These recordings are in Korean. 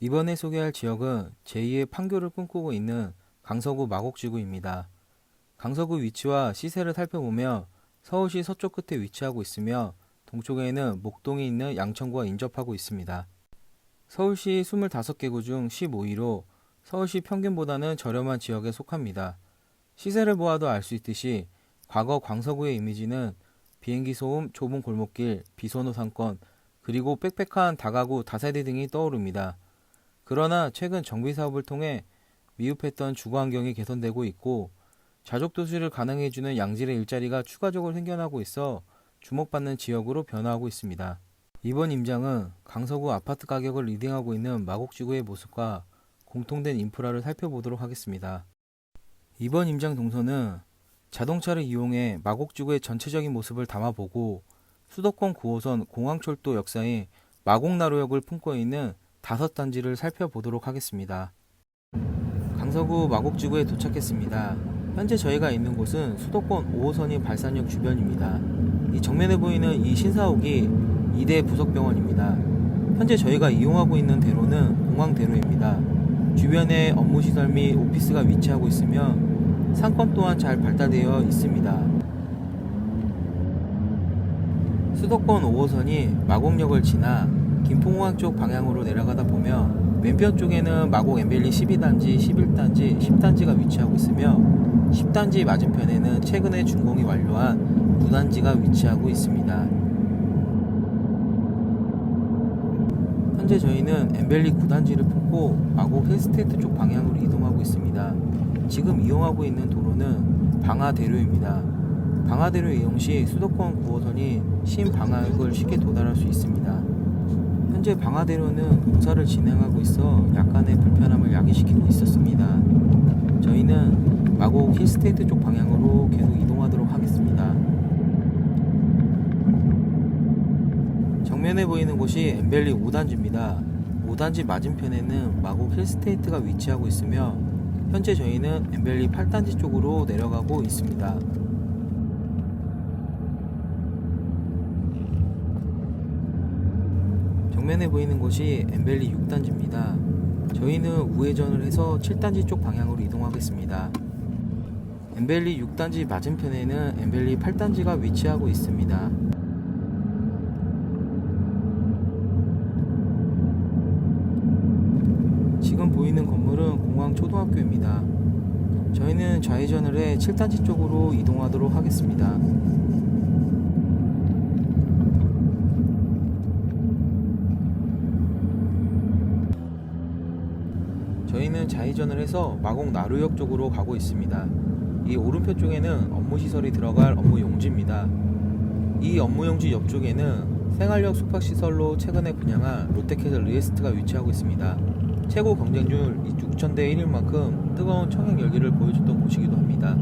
이번에 소개할 지역은 제2의 판교를 꿈꾸고 있는 강서구 마곡지구입니다. 강서구 위치와 시세를 살펴보면 서울시 서쪽 끝에 위치하고 있으며 동쪽에는 목동이 있는 양천구와 인접하고 있습니다. 서울시 25개 구 중 15위로 서울시 평균보다는 저렴한 지역에 속합니다. 시세를 보아도 알 수 있듯이 과거 광서구의 이미지는 비행기 소음, 좁은 골목길, 비선호 상권, 그리고 빽빽한 다가구 다세대 등이 떠오릅니다. 그러나 최근 정비 사업을 통해 미흡했던 주거 환경이 개선되고 있고 자족 도시를 가능해주는 양질의 일자리가 추가적으로 생겨나고 있어 주목받는 지역으로 변화하고 있습니다. 이번 임장은 강서구 아파트 가격을 리딩하고 있는 마곡지구의 모습과 공통된 인프라를 살펴보도록 하겠습니다. 이번 임장 동선은 자동차를 이용해 마곡지구의 전체적인 모습을 담아보고 수도권 9호선 공항철도 역사인 마곡나루역을 품고 있는 다섯 단지를 살펴보도록 하겠습니다. 강서구 마곡지구에 도착했습니다. 현재 저희가 있는 곳은 수도권 5호선인 발산역 주변입니다. 이 정면에 보이는 이 신사옥이 2대 부속병원입니다. 현재 저희가 이용하고 있는 대로는 공항대로입니다. 주변에 업무시설 및 오피스가 위치하고 있으며 상권 또한 잘 발달되어 있습니다. 수도권 5호선이 마곡역을 지나 김포공항 쪽 방향으로 내려가다 보면 왼편 쪽에는 마곡 엠벨리 12단지, 11단지, 10단지가 위치하고 있으며 10단지 맞은편에는 최근에 준공이 완료한 9단지가 위치하고 있습니다. 현재 저희는 엠벨리 9단지를 품고 마곡 힐스테이트 쪽 방향으로 이동하고 있습니다. 지금 이용하고 있는 도로는 방하대로입니다. 방하대로 이용 시 수도권 9호선이 신방하역을 쉽게 도달할 수 있습니다. 현재 방하대로는 공사를 진행하고 있어 약간의 불편함을 야기시키고 있었습니다. 저희는 마곡 힐스테이트 쪽 방향으로 계속 이동하도록 하겠습니다. 정면에 보이는 곳이 엠벨리 5단지입니다. 5단지 맞은편에는 마곡 힐스테이트가 위치하고 있으며 현재 저희는 엠벨리 8단지 쪽으로 내려가고 있습니다. 정면에 보이는 곳이 엠벨리 6단지입니다. 저희는 우회전을 해서 7단지 쪽 방향으로 이동하겠습니다. 엠벨리 6단지 맞은편에는 엠벨리 8단지가 위치하고 있습니다. 지금 보이는 건물은 공항 초등학교입니다. 저희는 좌회전을 해 7단지 쪽으로 이동하도록 하겠습니다. 저희는 좌회전을 해서 마곡 나루역 쪽으로 가고 있습니다. 이 오른편 쪽에는 업무시설이 들어갈 업무 용지입니다. 이 업무 용지 옆쪽에는 생활력 숙박시설로 최근에 분양한 롯데캐슬 리에스트가 위치하고 있습니다. 최고 경쟁률 6천대 1일 만큼 뜨거운 청약 열기를 보여줬던 곳이기도 합니다.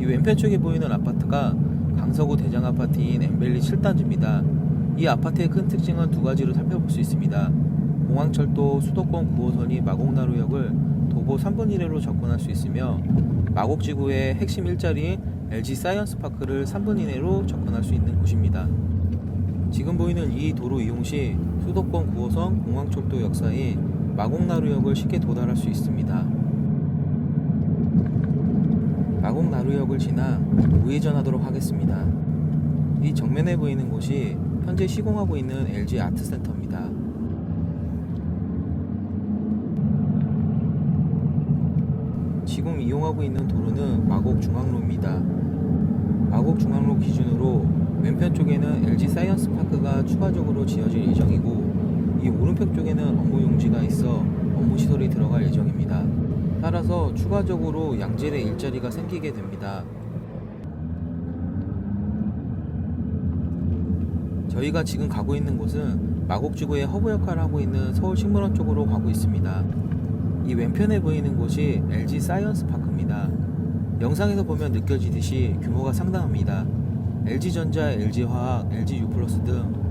이 왼편 쪽에 보이는 아파트가 강서구 대장 아파트인 엠벨리 7단지입니다. 이 아파트의 큰 특징은 두 가지로 살펴볼 수 있습니다. 공항철도 수도권 9호선이 마곡나루역을 도보 3분 1회로 접근할 수 있으며 마곡지구의 핵심 일자리인 LG 사이언스파크를 3분 이내로 접근할 수 있는 곳입니다. 지금 보이는 이 도로 이용 시 수도권 9호선 공항철도 역사인 마곡나루역을 쉽게 도달할 수 있습니다. 마곡나루역을 지나 우회전하도록 하겠습니다. 이 정면에 보이는 곳이 현재 시공하고 있는 LG 아트센터입니다. 지금 이용하고 있는 도로는 마곡 중앙로입니다. 마곡 중앙로 기준으로 왼편 쪽에는 LG 사이언스 파크가 추가적으로 지어질 예정이고 이 오른편 쪽에는 업무 용지가 있어 업무 시설이 들어갈 예정입니다. 따라서 추가적으로 양질의 일자리가 생기게 됩니다. 저희가 지금 가고 있는 곳은 마곡지구의 허브 역할을 하고 있는 서울식물원 쪽으로 가고 있습니다. 이 왼편에 보이는 곳이 LG 사이언스 파크입니다. 영상에서 보면 느껴지듯이 규모가 상당합니다. LG전자, LG화학, LGU 플러스 등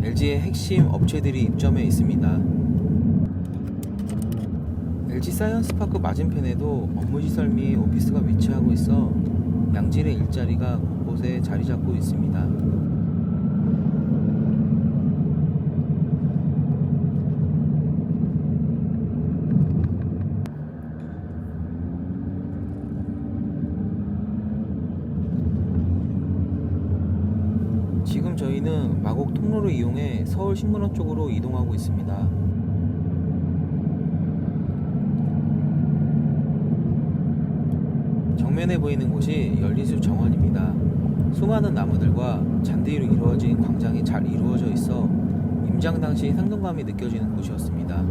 LG의 핵심 업체들이 입점해 있습니다. LG 사이언스 파크 맞은편에도 업무시설 및 오피스가 위치하고 있어 양질의 일자리가 곳곳에 자리 잡고 있습니다. 지금 저희는 마곡 통로를 이용해 서울 신문원 쪽으로 이동하고 있습니다. 정면에 보이는 곳이 연리숲 정원입니다. 수많은 나무들과 잔디로 이루어진 광장이 잘 이루어져 있어 임장 당시 생동감이 느껴지는 곳이었습니다.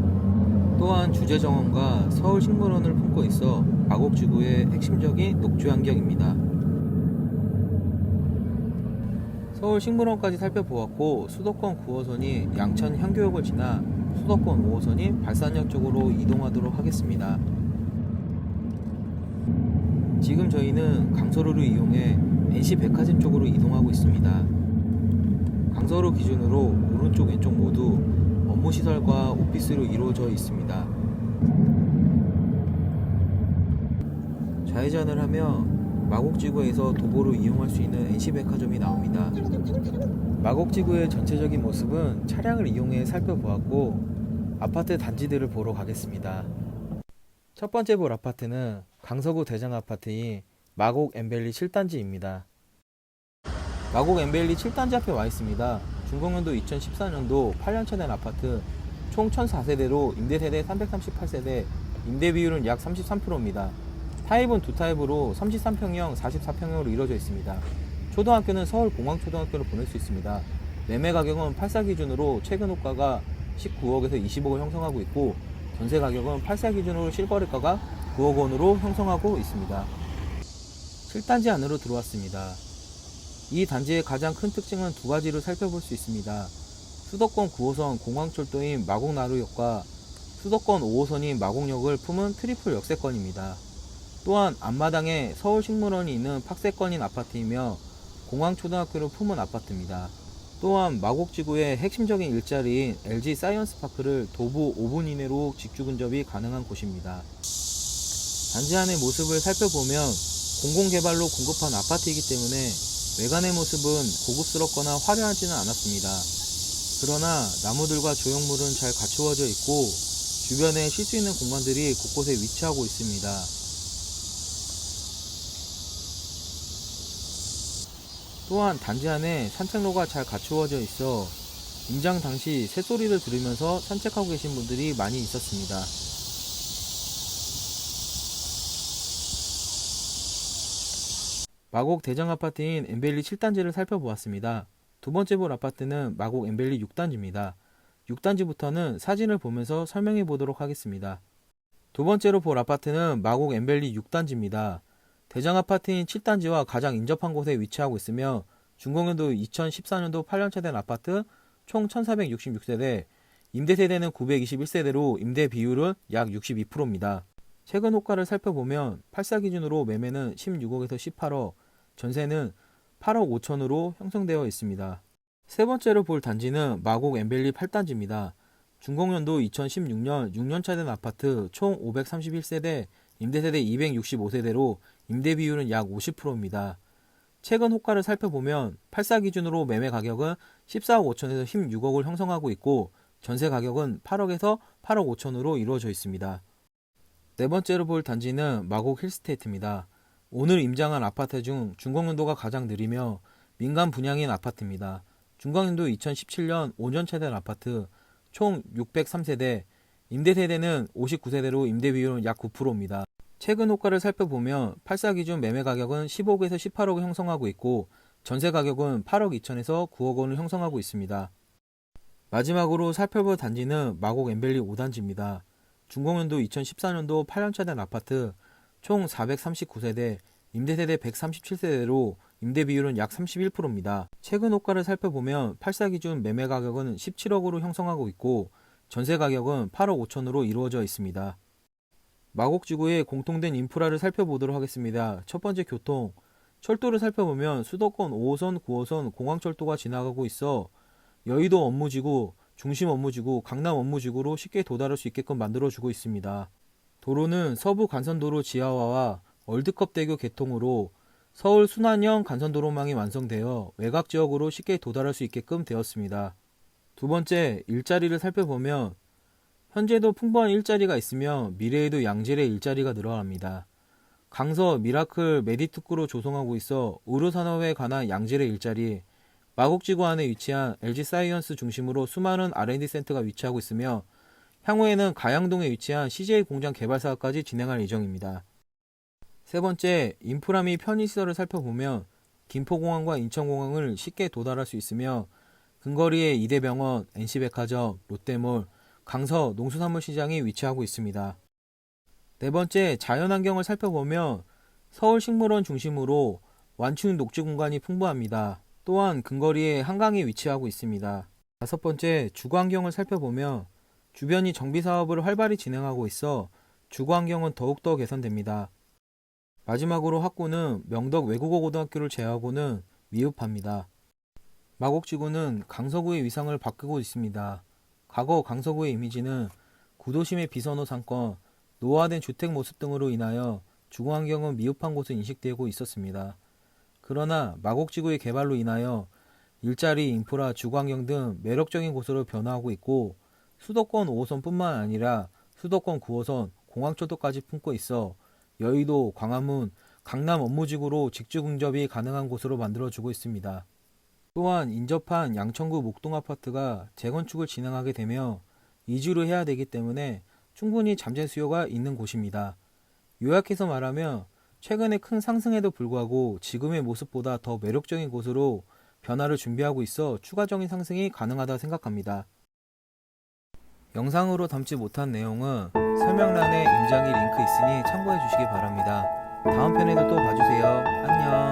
또한 주제정원과 서울식물원을 품고 있어 마곡지구의 핵심적인 녹주 환경입니다. 서울 식물원까지 살펴보았고 수도권 9호선이 양천 향교역을 지나 수도권 5호선이 발산역 쪽으로 이동하도록 하겠습니다. 지금 저희는 강서루를 이용해 NC 백화점 쪽으로 이동하고 있습니다. 강서루 기준으로 오른쪽 왼쪽 모두 업무시설과 오피스로 이루어져 있습니다. 좌회전을 하며 마곡지구에서 도보로 이용할 수 있는 NC 백화점이 나옵니다. 마곡지구의 전체적인 모습은 차량을 이용해 살펴보았고 아파트 단지들을 보러 가겠습니다. 첫 번째 볼 아파트는 강서구 대장 아파트인 마곡 엠벨리 7단지입니다. 마곡 엠벨리 7단지 앞에 와 있습니다. 준공연도 2014년도 8년차 된 아파트 총 1004세대로 임대세대 338세대, 임대 비율은 약 33%입니다. 타입은 두 타입으로 33평형, 44평형으로 이루어져 있습니다. 초등학교는 서울공항초등학교로 보낼 수 있습니다. 매매 가격은 8사 기준으로 최근 호가가 19억에서 20억을 형성하고 있고 전세 가격은 8사 기준으로 실거래가가 9억 원으로 형성하고 있습니다. 7단지 안으로 들어왔습니다. 이 단지의 가장 큰 특징은 두 가지를 살펴볼 수 있습니다. 수도권 9호선 공항철도인 마곡나루역과 수도권 5호선인 마곡역을 품은 트리플 역세권입니다. 또한 앞마당에 서울식물원이 있는 팍세권인 아파트이며 공항초등학교를 품은 아파트입니다. 또한 마곡지구의 핵심적인 일자리인 LG 사이언스파크를 도보 5분 이내로 직주 근접이 가능한 곳입니다. 단지 안의 모습을 살펴보면 공공개발로 공급한 아파트이기 때문에 외관의 모습은 고급스럽거나 화려하지는 않았습니다. 그러나 나무들과 조형물은 잘 갖추어져 있고 주변에 쉴 수 있는 공간들이 곳곳에 위치하고 있습니다. 또한 단지 안에 산책로가 잘 갖추어져 있어 임장 당시 새소리를 들으면서 산책하고 계신 분들이 많이 있었습니다. 마곡 대장 아파트인 엠벨리 7단지를 살펴보았습니다. 두 번째 볼 아파트는 마곡 엠벨리 6단지입니다. 6단지부터는 사진을 보면서 설명해 보도록 하겠습니다. 두 번째로 볼 아파트는 마곡 엠벨리 6단지입니다. 대장 아파트인 7단지와 가장 인접한 곳에 위치하고 있으며 준공연도 2014년도 8년차 된 아파트 총 1466세대, 임대 세대는 921세대로 임대 비율은 약 62%입니다. 최근 호가를 살펴보면 8사 기준으로 매매는 16억에서 18억, 전세는 8억 5천으로 형성되어 있습니다. 세 번째로 볼 단지는 마곡 엠벨리 8단지입니다. 준공연도 2016년 6년차 된 아파트 총 531세대, 임대세대 265세대로 임대 비율은 약 50%입니다. 최근 호가를 살펴보면 8사 기준으로 매매 가격은 14억 5천에서 16억을 형성하고 있고 전세 가격은 8억에서 8억 5천으로 이루어져 있습니다. 네 번째로 볼 단지는 마곡 힐스테이트입니다. 오늘 임장한 아파트 중 준공연도가 가장 느리며 민간 분양인 아파트입니다. 준공연도 2017년 5년차 된 아파트 총 603세대, 임대 세대는 59세대로 임대 비율은 약 9%입니다. 최근 호가를 살펴보면 8사 기준 매매 가격은 15억에서 18억을 형성하고 있고 전세 가격은 8억 2천에서 9억 원을 형성하고 있습니다. 마지막으로 살펴볼 단지는 마곡 엠벨리 5단지입니다. 준공연도 2014년도 8년차 된 아파트 총 439세대, 임대세대 137세대로 임대 비율은 약 31%입니다. 최근 호가를 살펴보면 8사 기준 매매 가격은 17억으로 형성하고 있고 전세 가격은 8억 5천으로 이루어져 있습니다. 마곡지구의 공통된 인프라를 살펴보도록 하겠습니다. 첫 번째 교통. 철도를 살펴보면 수도권 5호선, 9호선 공항철도가 지나가고 있어 여의도 업무지구, 중심 업무지구, 강남 업무지구로 쉽게 도달할 수 있게끔 만들어주고 있습니다. 도로는 서부 간선도로 지하화와 월드컵 대교 개통으로 서울 순환형 간선도로망이 완성되어 외곽 지역으로 쉽게 도달할 수 있게끔 되었습니다. 두 번째, 일자리를 살펴보면 현재도 풍부한 일자리가 있으며 미래에도 양질의 일자리가 늘어납니다. 강서 미라클 메디특구로 조성하고 있어 의료산업에 관한 양질의 일자리, 마곡지구 안에 위치한 LG 사이언스 중심으로 수많은 R&D 센터가 위치하고 있으며 향후에는 가양동에 위치한 CJ 공장 개발 사업까지 진행할 예정입니다. 세 번째, 인프라 및 편의시설을 살펴보면 김포공항과 인천공항을 쉽게 도달할 수 있으며 근거리에 이대병원, NC백화점, 롯데몰, 강서 농수산물 시장이 위치하고 있습니다. 네 번째, 자연환경을 살펴보면 서울식물원 중심으로 완충 녹지 공간이 풍부합니다. 또한 근거리에 한강이 위치하고 있습니다. 다섯 번째, 주거환경을 살펴보면 주변이 정비 사업을 활발히 진행하고 있어 주거환경은 더욱더 개선됩니다. 마지막으로 학구는 명덕 외국어 고등학교를 제외하고는 미흡합니다. 마곡지구는 강서구의 위상을 바꾸고 있습니다. 과거 강서구의 이미지는 구도심의 비선호 상권, 노화된 주택 모습 등으로 인하여 주거환경은 미흡한 곳으로 인식되고 있었습니다. 그러나 마곡지구의 개발로 인하여 일자리, 인프라, 주거환경 등 매력적인 곳으로 변화하고 있고 수도권 5호선뿐만 아니라 수도권 9호선, 공항철도까지 품고 있어 여의도, 광화문, 강남 업무지구로 직주 근접이 가능한 곳으로 만들어주고 있습니다. 또한 인접한 양천구 목동 아파트가 재건축을 진행하게 되며 이주를 해야 되기 때문에 충분히 잠재 수요가 있는 곳입니다. 요약해서 말하면 최근에 큰 상승에도 불구하고 지금의 모습보다 더 매력적인 곳으로 변화를 준비하고 있어 추가적인 상승이 가능하다 생각합니다. 영상으로 담지 못한 내용은 설명란에 임장이 링크 있으니 참고해 주시기 바랍니다. 다음 편에도 또 봐주세요.